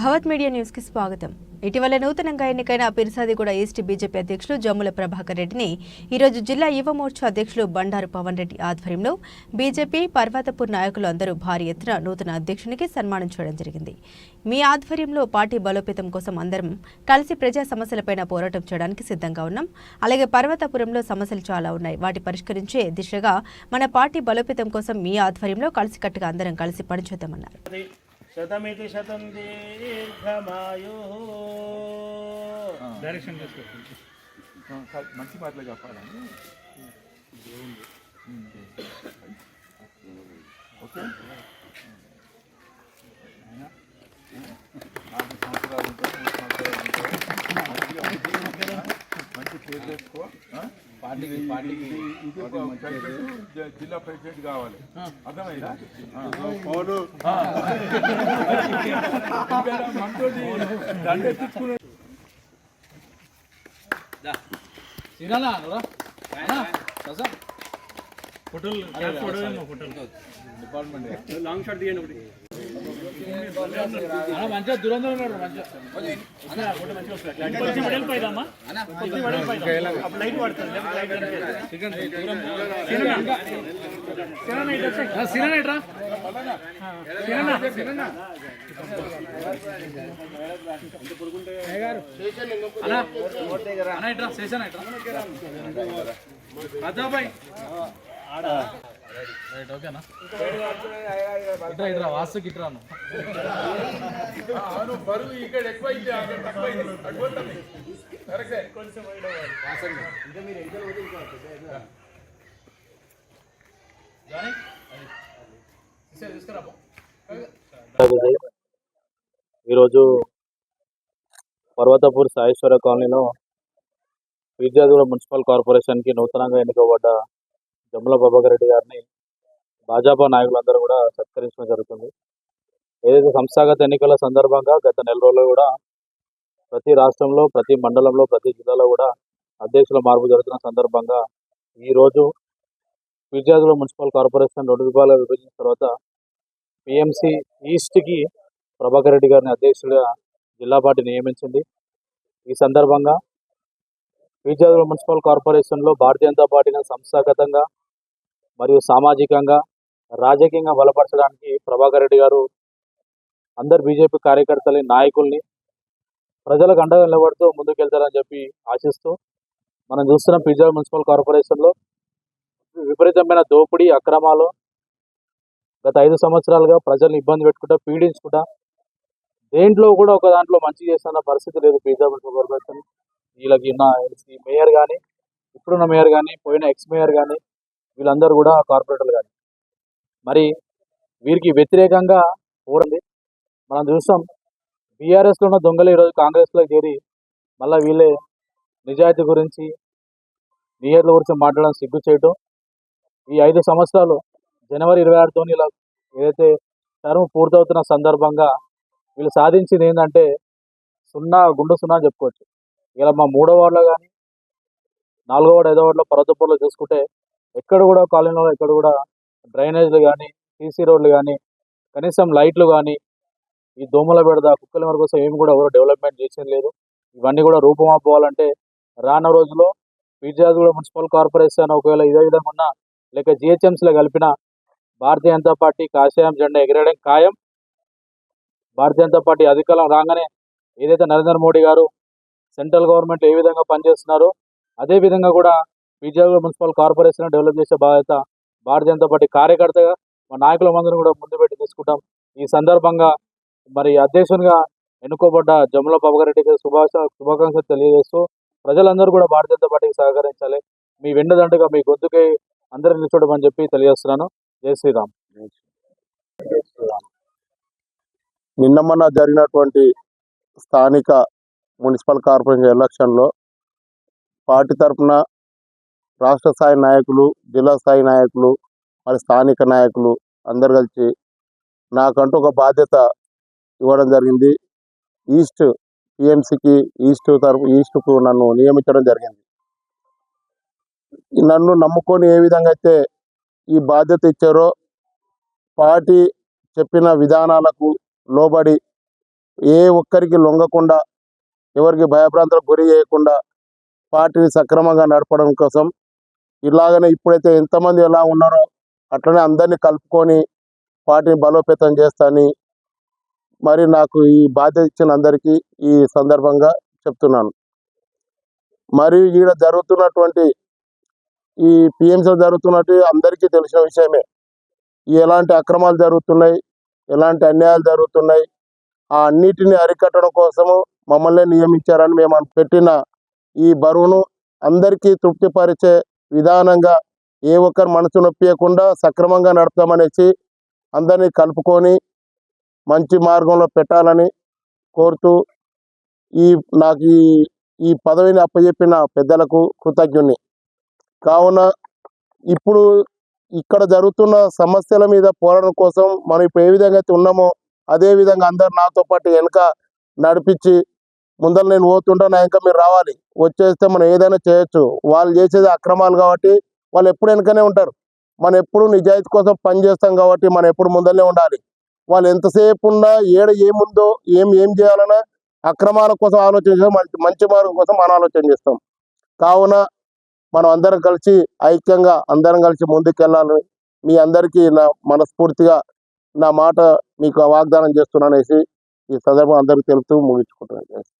భవత్ media న్యూస్కి స్వాగతం. ఇటీవల నూతనంగా ఎన్నికైన పిర్సాదిగూడ ఈస్ట్ బీజేపీ అధ్యక్షులు జమ్ముల ప్రభాకర్ రెడ్డిని ఈరోజు జిల్లా యువ మోర్చా అధ్యక్షులు బండారు పవన్ రెడ్డి ఆధ్వర్యంలో బీజేపీ పర్వతపూర్ నాయకులు అందరూ భారీ ఎత్తున నూతన అధ్యక్షునికి సన్మానం చేయడం జరిగింది. మీ ఆధ్వర్యంలో పార్టీ బలోపేతం కోసం అందరం కలిసి ప్రజా సమస్యలపైన పోరాటం చేయడానికి సిద్ధంగా ఉన్నాం. అలాగే పర్వతపురంలో సమస్యలు చాలా ఉన్నాయి. వాటి పరిష్కరించే దిశగా మన పార్టీ బలోపేతం కోసం మీ ఆధ్వర్యంలో కలిసికట్టుగా అందరం కలిసి పనిచేద్దామన్నారు. శతమితి శతం దీర్ఘమాయు డైరెక్షన్ చేసుకో మంచి మాటలు చెప్పాలని ఓకే నాలుగు సంవత్సరాలు ఉంటాయి మూడు సంవత్సరాలు ఉంటాయి మంచిగా మంచి పేరు తెచ్చుకో ఆ? పార్టీకి పార్టీకి జిల్లా ప్రెసిడెంట్ కావాలి. అర్థమైందా? ఫోటోలు. డిపార్ట్మెంట్. లాంగ్ షాట్ తీయండి ఒకటి. మంచిగా దూరం దూరం ఉన్నాడు మంచిగా. అన్న శేషన్ ఎట్రా రాజాబాయ్ రైట్ ఓకేనా ఇట్రా ఇట్రా వాస్తుకి ఇట్రా అన్న. అవును బరువు ఇక్కడ అక్కడ కరెక్టే తీసుకురా. ఈరోజు పర్వతపూర్ సాయేశ్వర కాలనీలో విద్యాధుల మున్సిపల్ కార్పొరేషన్కి నూతనంగా ఎన్నుకోబడ్డ జమ్ముల ప్రభాకర్ రెడ్డి గారిని భాజపా నాయకులందరూ కూడా సత్కరించడం జరుగుతుంది. ఏదైతే సంస్థాగత ఎన్నికల సందర్భంగా గత నెల రోజుల్లో కూడా ప్రతి రాష్ట్రంలో ప్రతి మండలంలో ప్రతి జిల్లాలో కూడా అధ్యక్షుల మార్పు జరుగుతున్న సందర్భంగా ఈరోజు విద్యార్థుల మున్సిపల్ కార్పొరేషన్ రెండు రూపాయలు విభజించిన తర్వాత పిఎంసి ఈస్ట్కి ప్రభాకర్ రెడ్డి గారిని అధ్యక్షుడిగా జిల్లా పార్టీ నియమించింది. ఈ సందర్భంగా విద్యార్థుల మున్సిపల్ కార్పొరేషన్లో భారతీయ జనతా పార్టీని సంస్థాగతంగా మరియు సామాజికంగా రాజకీయంగా బలపరచడానికి ప్రభాకర్ రెడ్డి గారు అందరు బీజేపీ కార్యకర్తలని నాయకుల్ని ప్రజలకు అండగా నిలబడుతూ ముందుకెళ్తారని చెప్పి ఆశిస్తూ మనం చూస్తున్న పిజ్జా మున్సిపల్ కార్పొరేషన్లో విపరీతమైన దోపిడీ అక్రమాలు గత ఐదు సంవత్సరాలుగా ప్రజల్ని ఇబ్బంది పెట్టుకుంటా పీడించుకుంటా దేంట్లో కూడా ఒక దాంట్లో మంచి చేస్తున్న పరిస్థితి లేదు పిజ్జా మున్సిపల్ కార్పొరేషన్. వీళ్ళకి ఉన్న మేయర్ కానీ ఇప్పుడున్న మేయర్ కానీ పోయిన ఎక్స్ మేయర్ కానీ వీళ్ళందరూ కూడా కార్పొరేటర్లు కానీ. మరి వీరికి వ్యతిరేకంగా పోరండి మనం చూస్తాం బీఆర్ఎస్లో ఉన్న దొంగలు ఈరోజు కాంగ్రెస్లో చేరి మళ్ళీ వీళ్ళే నిజాయితీ గురించి నియర్ల గురించి మాట్లాడడం సిగ్గు చేయటం. ఈ ఐదు సంవత్సరాలు జనవరి ఇరవై ఆరుతో ఇలా ఏదైతే టర్మ్ పూర్తవుతున్న సందర్భంగా వీళ్ళు సాధించింది ఏంటంటే సున్నా గుండు సున్నా అని చెప్పుకోవచ్చు. ఇలా మా మూడో వార్డులో కానీ నాలుగో వార్డు ఐదో వార్డులో పర్వతపూర్లో చూసుకుంటే ఇక్కడ కూడా కాలనీలో ఇక్కడ కూడా డ్రైనేజ్లు కానీ సీసీ రోడ్లు కానీ కనీసం లైట్లు కానీ ఈ దోమల బెడద కుక్కల మెడ కోసం ఏమి కూడా ఎవరు డెవలప్మెంట్ చేసేది లేదు. ఇవన్నీ కూడా రూపమాపోవాలంటే రాన రోజుల్లో విద్యార్థుల మున్సిపల్ కార్పొరేషన్ ఒకవేళ ఇదే విధంగా ఉన్నా లేక జిహెచ్ఎంసీలో కలిపిన భారతీయ జనతా పార్టీ కాషాయం జెండా ఎగిరేయడం ఖాయం. భారతీయ జనతా పార్టీ అధికారం రాగానే ఏదైతే నరేంద్ర మోడీ గారు సెంట్రల్ గవర్నమెంట్ ఏ విధంగా పనిచేస్తున్నారో అదే విధంగా కూడా విజయవాడ మున్సిపల్ కార్పొరేషన్ డెవలప్ చేసే బాధ్యత భారతీయ జనతా పార్టీ కార్యకర్తగా మా నాయకుల మందిని కూడా ముందు పెట్టి తీసుకుంటాం. ఈ సందర్భంగా మరి అధ్యక్షునిగా ఎన్నుకోబడ్డ జమ్ముల పవగారెడ్డికి శుభాష శుభాకాంక్షలు తెలియజేస్తూ ప్రజలందరూ కూడా భారతీయ జనతా పార్టీకి సహకరించాలి. మీ వెండదండగా మీ గొంతుకై అందరూ నిల్చోడమని చెప్పి తెలియజేస్తున్నాను. జై శ్రీరామ్. నిన్న మొన్న జరిగినటువంటి స్థానిక మున్సిపల్ కార్పొరేషన్ ఎలక్షన్లో పార్టీ తరఫున రాష్ట్ర స్థాయి నాయకులు జిల్లా స్థాయి నాయకులు మరి స్థానిక నాయకులు అందరు కలిసి నాకంటూ ఒక బాధ్యత ఇవ్వడం జరిగింది. ఈస్ట్ టీఎంసీకి ఈస్ట్ తరపు ఈస్ట్కు నన్ను నియమించడం జరిగింది. నన్ను నమ్ముకొని ఏ విధంగా అయితే ఈ బాధ్యత ఇచ్చారో పార్టీ చెప్పిన విధానాలకు లోబడి ఏ ఒక్కరికి లొంగకుండా ఎవరికి భయభ్రాంతులకు గురి చేయకుండా పార్టీని సక్రమంగా నడపడం కోసం ఇలాగనే ఇప్పుడైతే ఎంతమంది ఎలా ఉన్నారో అట్లనే అందరినీ కలుపుకొని వాటిని బలోపేతం చేస్తాని మరి నాకు ఈ బాధ్యత ఇచ్చిన అందరికీ ఈ సందర్భంగా చెప్తున్నాను. మరియు ఈడ జరుగుతున్నటువంటి ఈ పిఎంసీ జరుగుతున్నట్టు అందరికీ తెలిసిన విషయమే. ఎలాంటి అక్రమాలు జరుగుతున్నాయి ఎలాంటి అన్యాయాలు జరుగుతున్నాయి ఆ అన్నిటిని అరికట్టడం కోసము మమ్మల్ని నియమించారని మేము పెట్టిన ఈ బరువును అందరికీ తృప్తిపరిచే విధానంగా ఏ ఒక్కరు మనసు నొప్పియకుండా సక్రమంగా నడుపుతామనేసి అందరినీ కలుపుకొని మంచి మార్గంలో పెట్టాలని కోరుతూ ఈ నాకు ఈ ఈ పదవిని అప్పచెప్పిన పెద్దలకు కృతజ్ఞుని కావున ఇప్పుడు ఇక్కడ జరుగుతున్న సమస్యల మీద పోరాటం కోసం మనం ఇప్పుడు ఏ విధంగా అయితే ఉన్నామో అదే విధంగా అందరు నాతో పాటు వెనుక నడిపించి ముందర నేను పోతుంటా నా ఇంకా మీరు రావాలి. వచ్చేస్తే మనం ఏదైనా చేయొచ్చు. వాళ్ళు చేసేది అక్రమాలు కాబట్టి వాళ్ళు ఎప్పుడు వెనకనే ఉంటారు. మనం ఎప్పుడు నిజాయితీ కోసం పని చేస్తాం కాబట్టి మనం ఎప్పుడు ముందరనే ఉండాలి. వాళ్ళు ఎంతసేపు ఉన్నా ఏడ ఏముందో ఏం ఏం చేయాలన్నా అక్రమాల కోసం ఆలోచన చేస్తాం మంచి మంచి మార్గం కోసం మనం ఆలోచన చేస్తాం. కావున మనం అందరం కలిసి ఐక్యంగా అందరం కలిసి ముందుకెళ్ళాలని మీ అందరికీ నా మనస్ఫూర్తిగా నా మాట మీకు వాగ్దానం చేస్తున్నానేసి ఈ సందర్భం అందరికీ తెలుపుతూ ముగించుకుంటున్నాను.